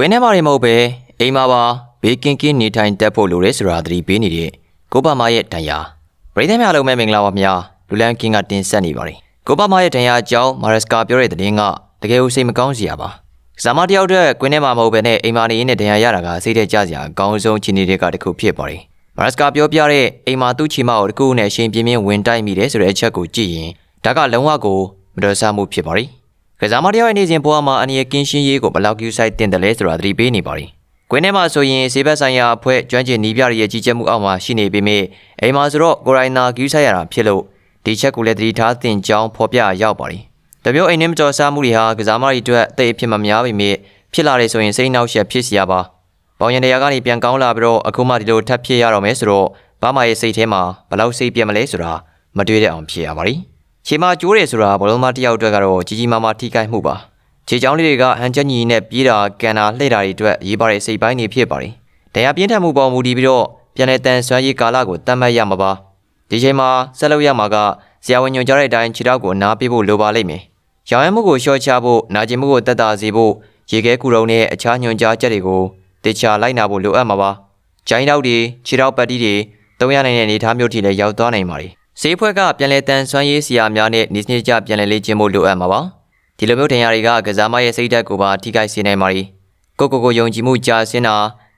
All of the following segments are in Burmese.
ကွင်းထဲမှာတွေမဟုတ်ပဲအိမ်မှာပါဘေးကင်းကင်းနေထိုင်တတ်ဖို့လိုတယ်ဆိုတာသတိပေးနေတဲ့ကိုပါမရဲ့တန်ရာပရိသတ်များလုံးမဲ့မင်္ဂလာပါဗျာလူလန်ကင်းကတင်ဆက်နေပါတယ်ကိုပါမရဲ့တန်ရာအကြောင်းမာရစကာပြောတဲ့သတင်းကတကယ်ကိုစိတ်မကောင်းစရာပါကစားမတယောက်အတွက်ကွင်းထဲမှာမဟုတ်ပဲနဲ့အိမ်မှာနေရင်းနဲ့တန်ရာရတာကစိတ်ထဲကျစရာအကောင်းဆုံးခြေနေတဲ့ကတစ်ခုဖြစ်ပါတယ်မာရစကာပြောပြတဲ့အိမ်မှာသူ့ချီမကိုတစ်ခုနဲ့ရှင်ပြင်းပြင်းဝင်တိုက်မိတယ်ဆိုတဲ့အချက်ကိုကြည့်ရင်ဒါကလုံးဝကိုမတော်ဆမှုဖြစ်ပါတယ် ကစားမတယောက်ရဲ့နေစဉ်ဘဝမှာအနေရကင်းရှင်းရေးကိုဘယ်လောက်ကူးဆိုင်တင်တယ်လဲဆိုတာသတိပေးနေပါတယ်ကွင်းထဲမှာဆိုရင်ဆေးဘက်ဆိုင်ရာအဖွဲ့ကျွမ်းကျင်နီးပြတွေရဲ့ကြီးကြပ်မှုအောက်မှာရှိနေပေမဲ့အိမ်မှာဆိုတော့ကိုရိုင်းနာကူးဆိုင်ရတာဖြစ်လို့ဒီချက်ကိုလည်းသတိထားသင်ကြောင်းဖော်ပြရောက်ပါတယ်။တပြောအိမ်နဲ့မတော်ဆမှုတွေဟာကစားမတွေအတွက်အသေးအဖြစ်မများပေမဲ့ဖြစ်လာတယ်ဆိုရင်စိတ်နှောက်ယှက်ဖြစ်စရာပါ။ပေါင်ရံတရားကနေပြန်ကောင်းလာပြီးတော့အခုမှဒီလိုထပ်ဖြစ်ရတော့မယ်ဆိုတော့ဘာမှရဲ့စိတ်ထဲမှာဘယ်လောက်စိတ်ပြတ်မလဲဆိုတာမတွေးတဲ့အောင်ဖြစ်ရပါတယ်။ ခြေမကျိုးတယ်ဆိုတာဘလုံးမတစ်ယောက်အတွက်ကတော့ကြီးကြီးမားမားထိခိုက်မှုပါ။ခြေချောင်းလေးတွေကဟန်ချက်ညီနဲ့ပြေးတာကန်တာလှည့်တာတွေအတွက်ရေးပါတဲ့စိတ်ပိုင်းတွေဖြစ်ပါတယ်။တရားပြင်းထန်မှုပေါ်မူတည်ပြီးတော့ပြန်လည်တန်ဆွမ်းရေးကာလကိုတတ်မှတ်ရမှာပါ။ဒီချိန်မှာဆက်လုပ်ရမှာကဆရာဝန်ညွှန်ကြားတဲ့အတိုင်းခြေထောက်ကိုနားပေးဖို့လိုပါလိမ့်မယ်။ရောင်ရမ်းမှုကိုလျှော့ချဖို့နာကျင်မှုကိုတက်တာစေဖို့ရေခဲကူတုံနဲ့အခြားညွှန်ကြားချက်တွေကိုတေချာလိုက်နာဖို့လိုအပ်မှာပါ။ဂျိုင်းတောက်တွေခြေထောက်ပတ်တီးတွေတုံးရနိုင်တဲ့အနေအထားမျိုးထိလည်းရောက်သွားနိုင်ပါတယ်။ ဆေးဖွဲ့ကပြန်လည်တန်ဆွမ်းရေးဆရာများနဲ့နေစနစ်ကျပြန်လည်လေ့ကျင့်ဖို့လိုအပ်မှာပါ။ဒီလိုမျိုးဒဏ်ရာတွေကကစားမရဲ့စိတ်ဓာတ်ကိုပါထိခိုက်စေနိုင်ပါတယ်။ကိုကိုကိုယုံကြည်မှုကြာဆင်းတာ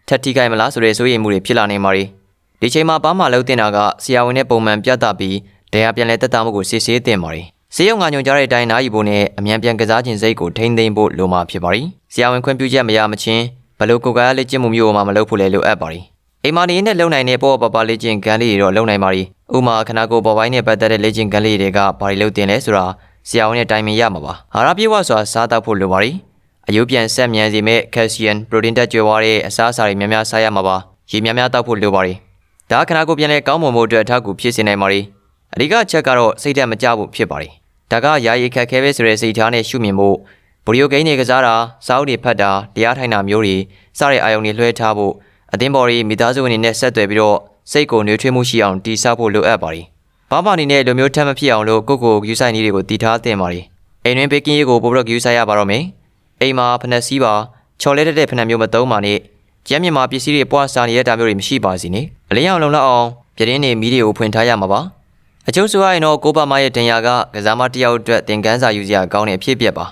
ထက်ထိခိုက်မလားဆိုတဲ့စိုးရိမ်မှုတွေဖြစ်လာနိုင်ပါတယ်။ဒီချိန်မှာပါမလှုပ်တင်တာကဆရာဝန်နဲ့ပုံမှန်ပြသပြီးဒဏ်ရာပြန်လည်တက်တာမှုကိုစစ်ဆေးတင်ပါတယ်။ဆေးရုံကညွှန်ကြားတဲ့အတိုင်းနားယူဖို့နဲ့အမြန်ပြန်ကစားခြင်းစိတ်ကိုထိမ့်သိမ်းဖို့လိုမှာဖြစ်ပါတယ်။ဆရာဝန်ခွင့်ပြုချက်မရမချင်းဘလို့ကိုယ်ကလေ့ကျင့်မှုမျိုးမှမလုပ်ဖို့လည်းလိုအပ်ပါတယ်။ အိမ်မာနေနဲ့လုံနိုင်တဲ့ပေါ်ပေါ်ပါလေ့ကျင့်ကန်းလေးတွေတော့လုံနိုင်ပါ ರಿ ။ဥမာခနာကိုပေါ်ပိုင်းနဲ့ပတ်သက်တဲ့လေ့ကျင့်ကန်းလေးတွေကဘာတွေလုပ်တင်လဲဆိုတာဆရာဝန်နဲ့တိုင်ပင်ရမှာပါ။ဟာရပြေဝစွာစားတောက်ဖို့လိုပါ ರಿ ။အယုတ်ပြန်ဆက်မြန်စေမဲ့ကယ်ဆီယမ်ပရိုတင်းတက်ကြွယ်ဝတဲ့အစားအစာတွေများများစားရမှာပါ။ရေများများတောက်ဖို့လိုပါ ರಿ ။ဒါခနာကိုပြန်လဲကောင်းမွန်မှုအတွက်အထောက်အကူဖြစ်စေနိုင်ပါ ರಿ။အဓိကအချက်ကတော့စိတ်ဓာတ်မကျဖို့ဖြစ်ပါ ರಿ။ဒါကယာယီခက်ခဲပဲဆိုတဲ့စိတ်ထားနဲ့ရှုမြင်ဖို့ဗီဒီယိုဂိမ်းတွေကစားတာစာအုပ်တွေဖတ်တာတရားထိုင်တာမျိုးတွေစတဲ့အာယုံတွေလွှဲထားဖို့ အသင်းပေါ်ရီမိသားစုအနေနဲ့ဆက်သွယ်ပြီးတော့စိတ်ကိုနှွေးထွေးမှုရှိအောင်တီးဆောက်ဖို့လိုအပ်ပါရီဘာမှအနေနဲ့လိုမျိုးထပ်မဖြစ်အောင်လို့ကိုယ့်ကိုယ်ယူဆိုင်နည်းတွေကိုတည်ထားသင့်ပါရီအိမ်တွင်ဘေကင်းရေးကိုပို့ပြီးတော့ယူဆိုင်ရပါတော့မယ်အိမ်မှာဖနက်စီးပါချော်လဲတဲ့ဖနက်မျိုးမသုံးပါနဲ့ကျမ်းမြမာပစ္စည်းတွေပွားစားနေတဲ့တာမျိုးတွေမရှိပါစေနဲ့အလင်းအောင်လုံလောက်အောင်ပြတင်းနေမီးတွေကိုဖွင့်ထားရမှာပါအကျိုးဆိုရရင်တော့ကိုပါမရဲ့တင်ယာကကစားမတစ်ယောက်အတွက်သင်ခန်းစာယူစရာကောင်းတဲ့အဖြစ်အပျက်ပါ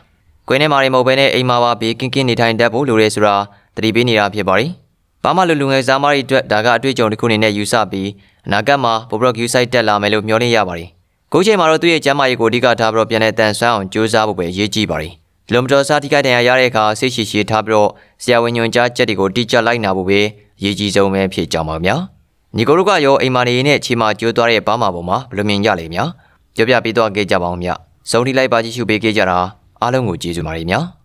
ကွင်းထဲမှာတွေမဟုတ်ဘဲနဲ့အိမ်မှာပါဘေးကင်းကင်းနေထိုင်တတ်ဖို့လိုရဲဆိုတာသတိပေးနေတာဖြစ်ပါရီ။ ဘာမှလူလူငယ်စားမတွေအတွက်ဒါကအတွေ့အကြုံတစ်ခုအနေနဲ့ယူဆပြီးအနာဂတ်မှာပိုဘရော့ယူဆိုင်တက်လာမယ်လို့မျှော်လင့်ရပါရီ။ကိုချိန်မှာတော့သူ့ရဲ့ကျမ်းမာရေးကိုအဓိကထားပြီးတော့ပြန်လည်တန်ဆွမ်းအောင်ကြိုးစားဖို့ပဲရည်ကြည်ပါရီ။ဒီလိုမတော်စားထိခိုက်ဒဏ်ရာရတဲ့အခါစိတ်ရှိရှိထားပြီးတော့ဆရာဝန်ညွှန်ကြားချက်တွေကိုတိကျလိုက်နာဖို့ပဲရည်ကြည်ဆုံးပဲဖြစ်ကြပါများ။ညီကိုတို့ကရောအိမ်မာနေနဲ့ခြေမာကျိုးသွားတဲ့ဘာမှပုံမှာဘယ်လိုမြင်ကြလဲများ။ပြောပြပေးတော့ခဲ့ကြပါအောင်မြ။စုံထိလိုက်ပါကြည့်ရှုပေးခဲ့ကြတာအားလုံးကိုကျေးဇူးပါတယ်များ။